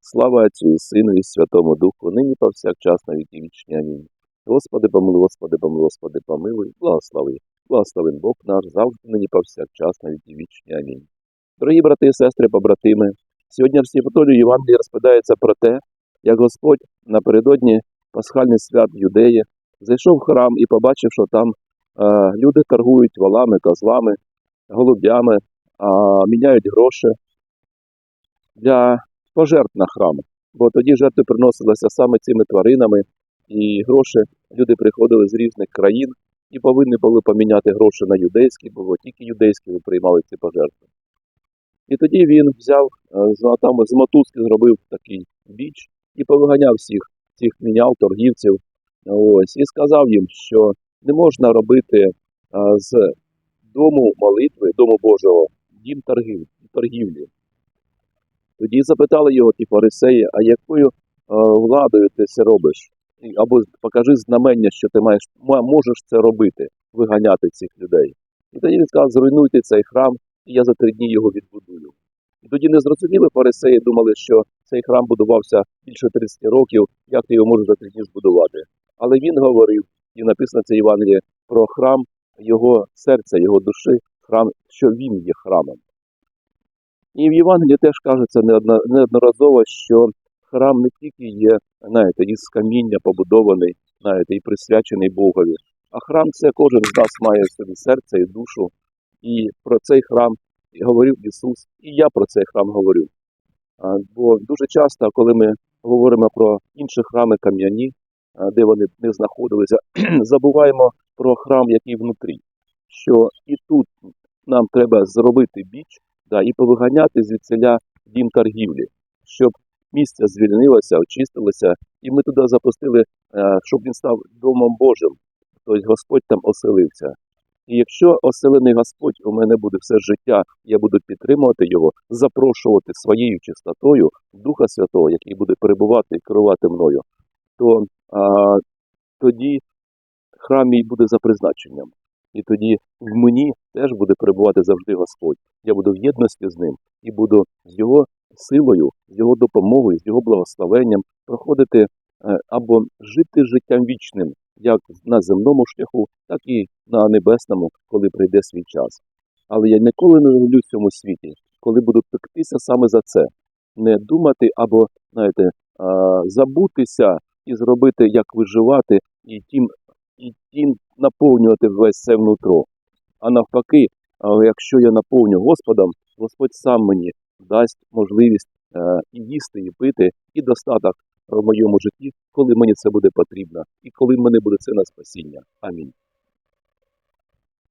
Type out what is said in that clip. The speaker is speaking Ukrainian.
Слава Отцю і Сину і Святому Духу, нині повсякчас на віки вічні. Амінь. Господи, помилуй, Господи, помилуй, Господи, помилуй, благослови. Благословен Бог наш завжди нині повсякчас на віки вічні. Амінь. Дорогі брати і сестри, побратими, сьогодні в Євангелії Євангелії розповідається про те, як Господь напередодні пасхальних свят Юдеї зайшов в храм і побачив, що там е, люди торгують валами, козлами, голубями, а, міняють гроші для пожертв на храм. Бо тоді жертви приносилися саме цими тваринами, і гроші люди приходили з різних країн і повинні були поміняти гроші на юдейські, бо тільки юдейські приймали ці пожертви. І тоді він взяв е, там з мотузки зробив такий біч і повиганяв всіх цих міняв торгівців. Ось, і сказав їм, що не можна робити е, з дому молитви, дому Божого, дім торгів, торгівлі. Тоді запитали його ті фарисеї, а якою е, владою ти це робиш? Або покажи знамення, що ти маєш, ма- можеш це робити, виганяти цих людей. І тоді він сказав, зруйнуйте цей храм, і я за три дні його відбудую. І тоді не зрозуміли фарисеї, думали, що цей храм будувався більше 30 років, як ти його можеш за три дні збудувати. Але він говорив, і написано це Євангеліє, про храм його серця, його душі, храм, що він є храмом. І в Євангелії теж кажеться неодноразово, що храм не тільки є, знаєте, із каміння побудований, знаєте, і присвячений Богові, а храм це кожен з нас має в собі серце і душу. І про цей храм говорив Ісус, і я про цей храм говорю. Бо дуже часто, коли ми говоримо про інші храми кам'яні, де вони не знаходилися, забуваємо про храм, який внутрі. Що і тут нам треба зробити біч да, і повиганяти звідсиля дім торгівлі, щоб місце звільнилося, очистилося, і ми туди запустили, е, щоб він став домом Божим, тобто Господь там оселився. І якщо оселений Господь у мене буде все життя, я буду підтримувати його, запрошувати своєю чистотою Духа Святого, який буде перебувати і керувати мною, то а, тоді храм мій буде за призначенням. І тоді в мені теж буде перебувати завжди Господь. Я буду в єдності з ним і буду з його силою, з його допомогою, з його благословенням проходити е, або жити життям вічним, як на земному шляху, так і на небесному, коли прийде свій час. Але я ніколи не люблю в цьому світі, коли буду пектися саме за це, не думати або, знаєте, забутися і зробити, як виживати, і тим, і тим наповнювати весь це внутро. А навпаки, якщо я наповню Господом, Господь сам мені дасть можливість е, і їсти, і пити, і достаток в моєму житті, коли мені це буде потрібно, і коли мені буде це на спасіння. Амінь.